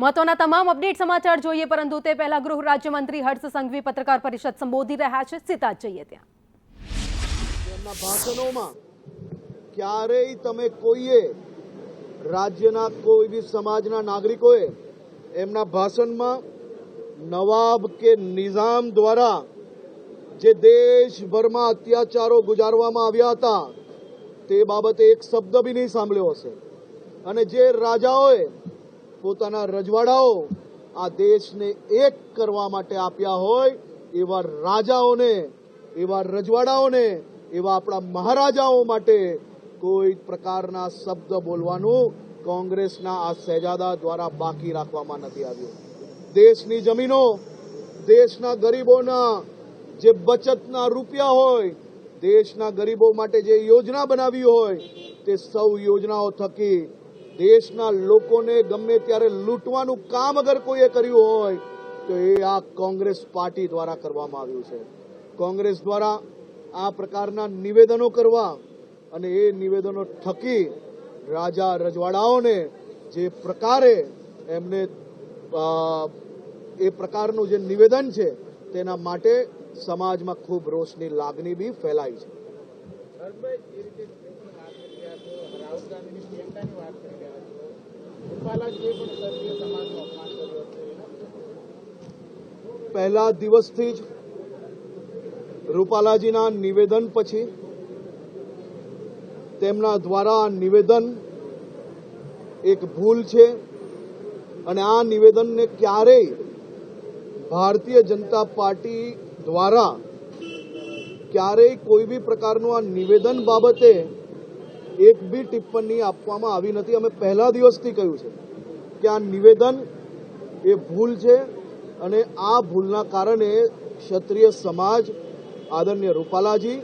મહત્વના તમામ અપડેટ સમાચાર જોઈએ, પરંતુ તે પહેલા ગૃહ રાજ્યમંત્રી હર્ષ સંઘવી પત્રકાર પરિષદ સંબોધી રહ્યા છે. સીતા જઈએ ત્યાં. એમના ભાષણોમાં ક્યારેય તમે કોઈએ રાજ્યના કોઈ બી સમાજના નાગરિકોએ એમના ભાષણમાં નવાબ કે નિઝામ દ્વારા જે દેશભરમાં અત્યાચારો ગુજારવામાં આવ્યા હતા, તે બાબતે એક શબ્દ બી નહીં સાંભળ્યો હશે. અને જે રાજાઓએ પોતાના રજવાડાઓ આ દેશને એક કરવા માટે આપ્યા હોય, એવા રાજાઓને, એવા રજવાડાઓને, એવા આપણા મહારાજાઓ માટે કોઈ પ્રકારના શબ્દ બોલવાનું કોંગ્રેસના આ સહેજાદા દ્વારા બાકી રાખવામાં નથી આવ્યું. દેશની જમીનો, દેશના ગરીબોના જે બચતના રૂપિયા હોય, દેશના ગરીબો માટે જે યોજના બનાવી હોય, તે સૌ યોજનાઓ થકી દેશના લોકોને ગમે ત્યારે લૂંટવાનું કામ અગર કોઈએ કર્યું હોય, તો એ આ કોંગ્રેસ પાર્ટી દ્વારા કરવામાં આવ્યું છે. કોંગ્રેસ દ્વારા આ પ્રકારના નિવેદનો કરવા અને એ નિવેદનો થકી રાજા રજવાડાઓને જે પ્રકારે એમને એ પ્રકારનું જે નિવેદન છે, તેના માટે સમાજમાં ખૂબ રોષની લાગણી બી ફેલાઈ છે હર્ષભાઈ જે રીતે સ્પીચની વાત કરી રહ્યા છો રાહુલ ગાંધીની પ્રિયંકાની વાત કરી રહ્યા છો રૂપાલાજીએ પણ ક્ષત્રિય સમાજનું અપમાન કર્યું હતું પહેલા દિવસથી જ રૂપાલાજીના નિવેદન પછી તેમના દ્વારા નિવેદન એક ભૂલ છે અને આ નિવેદનને ક્યારેય ભારતીય જનતા પાર્ટી દ્વારા ક્યારેય કોઈ બી પ્રકારનું આ નિવેદન બાબતે એક બી ટિપ્પણી આપવામાં આવી નથી. અમે પહેલા દિવસથી કહ્યું છે કે આ નિવેદન એ ભૂલ છે અને આ ભૂલના કારણે ક્ષત્રિય સમાજ આદરણીય રૂપાલાજી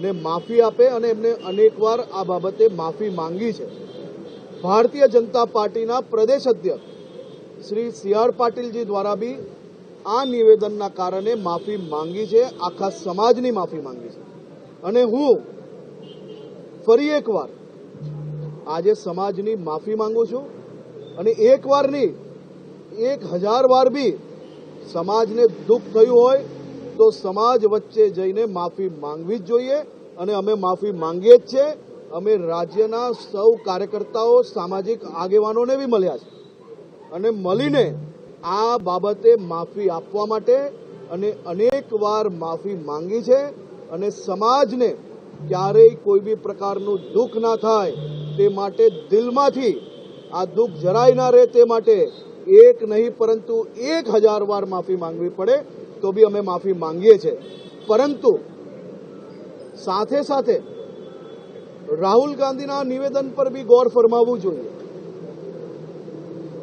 ને માફી આપે અને એમને અનેકવાર આ બાબતે માફી માંગી છે. ભારતીય જનતા પાર્ટીના પ્રદેશ અધ્યક્ષ શ્રી સી આર પાટીલજી દ્વારા બી આ નિવેદનના કારણે માફી માંગી છે. આખા સમાજની માફી માંગી છે. અને હું ફરી એકવાર આજે સમાજની માફી માંગુ છું અને એકવાર નહીં, એક હજાર વાર બી સમાજને દુઃખ થયું હોય તો સમાજ વચ્ચે જઈને માફી માંગવી જ જોઈએ અને અમે માફી માંગીએ જ છે અમે રાજ્યના સૌ કાર્યકર્તાઓ, સામાજિક આગેવાનોને બી મળ્યા છે. અને મળીને આ બાબતે માફી આપવા માટે અને અનેક વાર માફી માંગી છે અને સમાજને ક્યારેય કોઈ બી પ્રકારનું દુઃખ ના થાય તે માટે દિલમાંથી આ દુઃખ જરાય ના રહે તે માટે એક નહીં, પરંતુ એક હજાર વાર માફી માંગવી પડે તો બી અમે માફી માંગીએ છીએ. પરંતુ સાથે સાથે રાહુલ ગાંધીના નિવેદન પર બી ગૌર ફરમાવવું જોઈએ.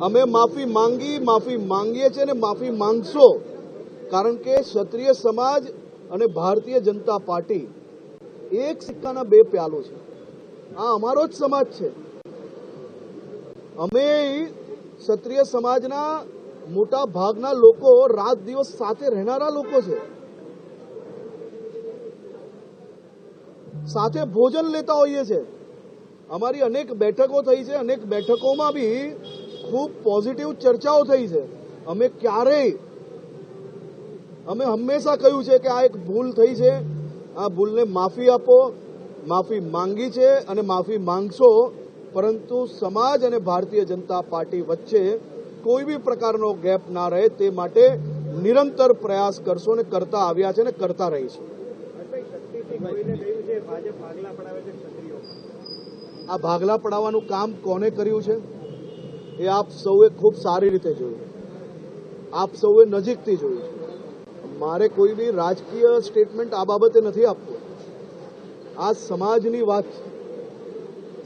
અમે માફી માંગી, માફી માંગીએ છીએ અને માફી માંગશો. કારણ કે ક્ષત્રિય સમાજ અને ભારતીય જનતા પાર્ટી એક સિક્કાના બે પ્યાલો છે. આ અમારો જ સમાજ છે. અમે ક્ષત્રિય સમાજના મોટા ભાગના લોકો રાત દિવસ સાથે રહેનારા લોકો છે. સાથે ભોજન લેતા હોઈએ છે. અમારી અનેક બેઠકો થઈ છે. અનેક બેઠકોમાં બી ખૂબ પોઝિટિવ ચર્ચાઓ થઈ છે. અમે ક્યારેય, અમે હંમેશા કહ્યું છે કે આ એક ભૂલ થઈ છે. આ ભૂલને માફી આપો, માફી માંગી છે અને માફી માંગશો, પરંતુ સમાજ અને ભારતીય જનતા પાર્ટી વચ્ચે કોઈ બી પ્રકારનો ગેપ ના રહે તે માટે નિરંતર પ્રયાસ કરશો અને કરતા આવ્યા છે અને કરતા છે. આ ભાગલા પડાવવાનું કામ કોને કર્યું છે? એ આપ સૌએ ખૂબ સારી રીતે જોયું. આપ સૌએ નજીકથી જોયું છે. મારે કોઈ બી રાજકીય સ્ટેટમેન્ટ આ બાબતે નથી આપવું. આ સમાજની વાત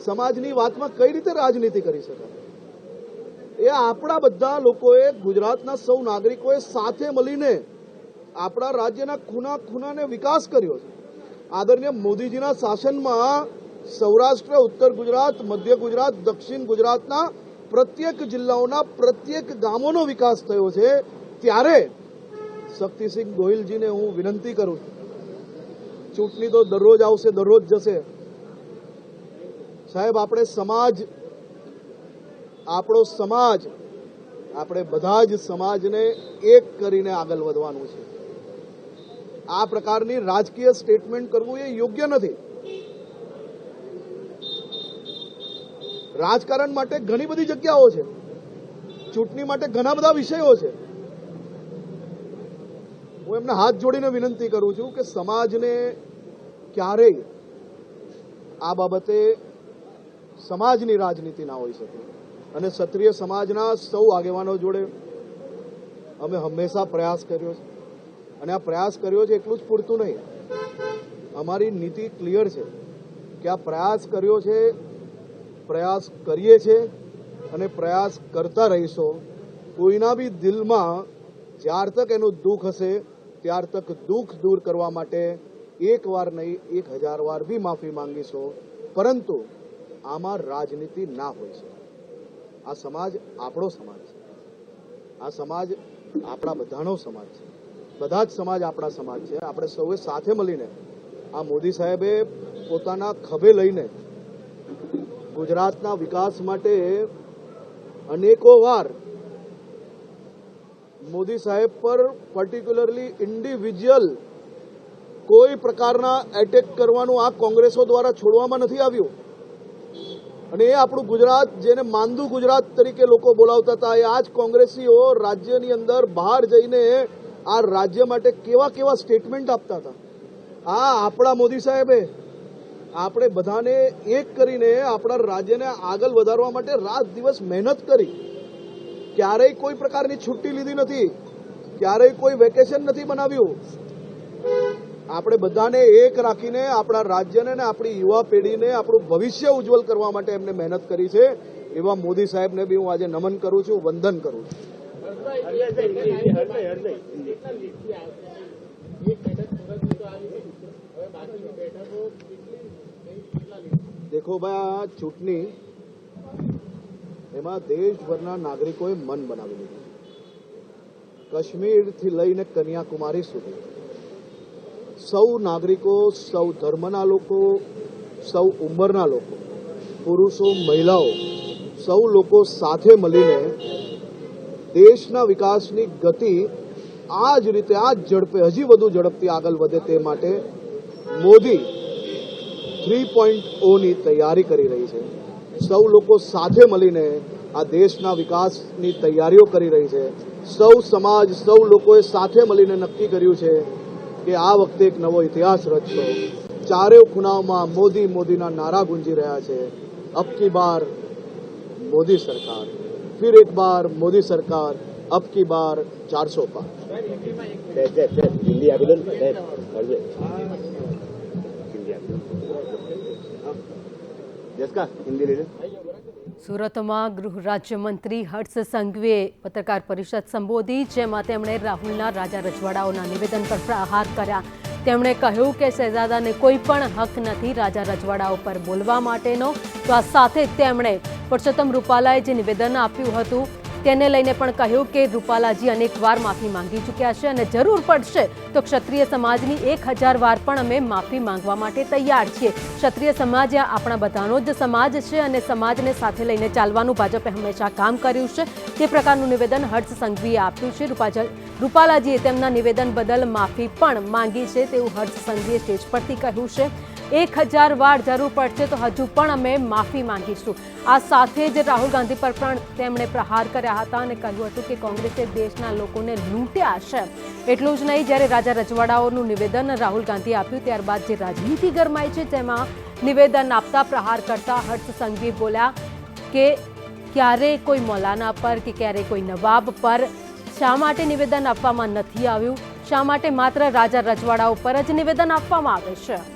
સમાજની વાતમાં કઈ રીતે રાજનીતિ કરી શકાય? એ આપણા બધા લોકોએ, ગુજરાતના સૌ નાગરિકોએ સાથે મળીને આપણા રાજ્યના ખૂના ખૂનાને વિકાસ કર્યો છે. આદરણીય મોદીજીના શાસનમાં સૌરાષ્ટ્ર, ઉત્તર ગુજરાત, મધ્ય ગુજરાત, દક્ષિણ ગુજરાતના પ્રત્યેક જિલ્લાઓના પ્રત્યેક ગામોનો વિકાસ થયો છે. ત્યારે શક્તિસિંહ ગોહિલજીને હું વિનંતી કરું ચૂંટણી તો દરરોજ આવશે, દરરોજ જશે. સાહેબ, આપણે સમાજ, આપણો સમાજ, આપણે બધા જ સમાજને એક કરીને આગળ વધવાનું છે. આ પ્રકારની રાજકીય સ્ટેટમેન્ટ કરવું એ યોગ્ય નથી. રાજકારણ માટે ઘણી બધી જગ્યાઓ છે. ચૂંટણી માટે ઘણા બધા વિષયો છે. હું એમને હાથ જોડીને વિનંતી કરું છું કે સમાજને ક્યારેય આ બાબતે સમાજની રાજનીતિ ના હોઈ શકે અને ક્ષત્રિય સમાજના સૌ આગેવાનો જોડે અમે હંમેશા પ્રયાસ કર્યો છે. અને આ પ્રયાસ કર્યો છે એટલું જ પૂરતું નહીં. અમારી નીતિ ક્લિયર છે કે આ પ્રયાસ કર્યો છે, પ્રયાસ કરીએ છે અને પ્રયાસ કરતા રહીશો. કોઈના બી દિલમાં જ્યાર તક એનું દુઃખ હશે ત્યાર તક દુઃખ દૂર કરવા માટે એક વાર નહીં, એક હજાર વાર બી માફી માંગીશો, પરંતુ આમાં રાજનીતિ ના હોય છે. આ સમાજ આપણો સમાજ છે. આ સમાજ આપણા બધાનો સમાજ છે. બધા જ સમાજ આપણા સમાજ છે. આપણે સૌએ સાથે મળીને આ મોદી સાહેબે પોતાના ખભે લઈને ગુજરાતના વિકાસ માટે અનેકો વાર મોદી સાહેબ પર પર્ટિક્યુલરલી ઇન્ડિવિજ્યુઅલ કોઈ પ્રકારના એટેક કરવાનું આ કોંગ્રેસો દ્વારા છોડવામાં નથી આવ્યું. અને એ આપણું ગુજરાત, જેને માંદુ ગુજરાત તરીકે લોકો બોલાવતા હતા, એ આજ કોંગ્રેસીઓ રાજ્યની અંદર બહાર જઈને આ રાજ્ય માટે કેવા કેવા સ્ટેટમેન્ટ આપતા હતા. આ આપણા મોદી સાહેબે. આપણે બધાને એક કરીને આપણા રાજ્યને આગળ વધારવા માટે રાત દિવસ મહેનત કરી. ક્યારેય કોઈ પ્રકારની છુટ્ટી લીધી નથી. ક્યારેય કોઈ વેકેશન નથી બનાવ્યું આપણે બધાને એક રાખીને આપણા રાજ્યને ને આપણી યુવા પેઢીને આપણું ભવિષ્ય ઉજ્જવલ કરવા માટે એમને મહેનત કરી છે. એવા મોદી સાહેબને બી હું આજે નમન કરું છું વંદન કરું છું. દેખો ભાઈ આ ચૂંટણી એમાં દેશભરના નાગરિકોએ મન બનાવી લીધું. કાશ્મીરથી લઈને કન્યાકુમારી સુધી. સૌ નાગરિકો, સૌ ધર્મના લોકો, સૌ ઉંમરના લોકો, પુરુષો, મહિલાઓ, સૌ લોકો સાથે મળીને દેશના વિકાસની ગતિ આ જ રીતે, આ જ ઝડપે, હજી વધુ ઝડપથી આગળ વધે તે માટે મોદી થ્રી પોઈન્ટ ઓની તૈયારી કરી રહી છે. સૌ લોકો સાથે મળીને આ દેશના વિકાસની તૈયારીઓ કરી રહી છે. સૌ સમાજ સૌ લોકોએ સાથે મળીને નક્કી કર્યું છે કે આ વખતે એક નવો ઇતિહાસ રચશો ચારેય ખૂણાઓમાં મોદી મોદીના નારા ગુંજી રહ્યા છે. અબ કી બાર મોદી સરકાર. ફિર એક બાર મોદી સરકાર. અબ કી બાર ચારસો પાર હિન્દી આપી દો સુરતમાં ગૃહ રાજ્યમંત્રી હર્ષ સંઘવીએ પત્રકાર પરિષદ સંબોધી, જેમાં તેમણે રાહુલના રાજા રજવાડાઓના નિવેદન પર પ્રહાર કર્યા. તેમણે કહ્યું કે શહેજાદાને કોઈ પણ હક નથી રાજા રજવાડાઓ પર બોલવા માટેનો. તો આ સાથે તેમણે પુરુષોત્તમ રૂપાલાએ જે નિવેદન આપ્યું હતું તેને લઈને પણ કહ્યું કે રૂપાલાજી અનેકવાર માફી માંગી ચૂક્યા છે અને જરૂર પડશે તો ક્ષત્રિય સમાજની એક હજાર વાર પણ અમે માફી માંગવા માટે તૈયાર છીએ. ક્ષત્રિય સમાજ આપણા બધાનો જ સમાજ છે અને સમાજને સાથે લઈને ચાલવાનું ભાજપે હંમેશા કામ કર્યું છે. તે પ્રકારનું નિવેદન હર્ષ સંઘવીએ આપ્યું છે. રૂપાજલ રૂપાલાજીએ તેમના નિવેદન બદલ માફી પણ માંગી છે તેવું હર્ષ સંઘવીએ સ્ટેજ પરથી કહ્યું છે. એક હજાર વાર જરૂર પડશે તો હજુ પણ અમે માફી માંગીશું. આ સાથે જ રાહુલ ગાંધી પર પણ તેમણે પ્રહાર કર્યા હતા અને કહ્યું હતું કે કોંગ્રેસે દેશના લોકોને લૂંટ્યા છે. એટલું જ નહીં, જ્યારે રાજા રજવાડાઓનું નિવેદન રાહુલ ગાંધીએ આપ્યું, ત્યારબાદ જે રાજનીતિ ગરમાઈ છે તેમાં નિવેદન આપતા પ્રહાર કરતા હર્ષ સંઘવી બોલ્યા કે ક્યારે કોઈ મૌલાના પર કે ક્યારે કોઈ નવાબ પર શા માટે નિવેદન આપવામાં નથી આવ્યું? શા માટે માત્ર રાજા રજવાડાઓ પર જ નિવેદન આપવામાં આવે છે?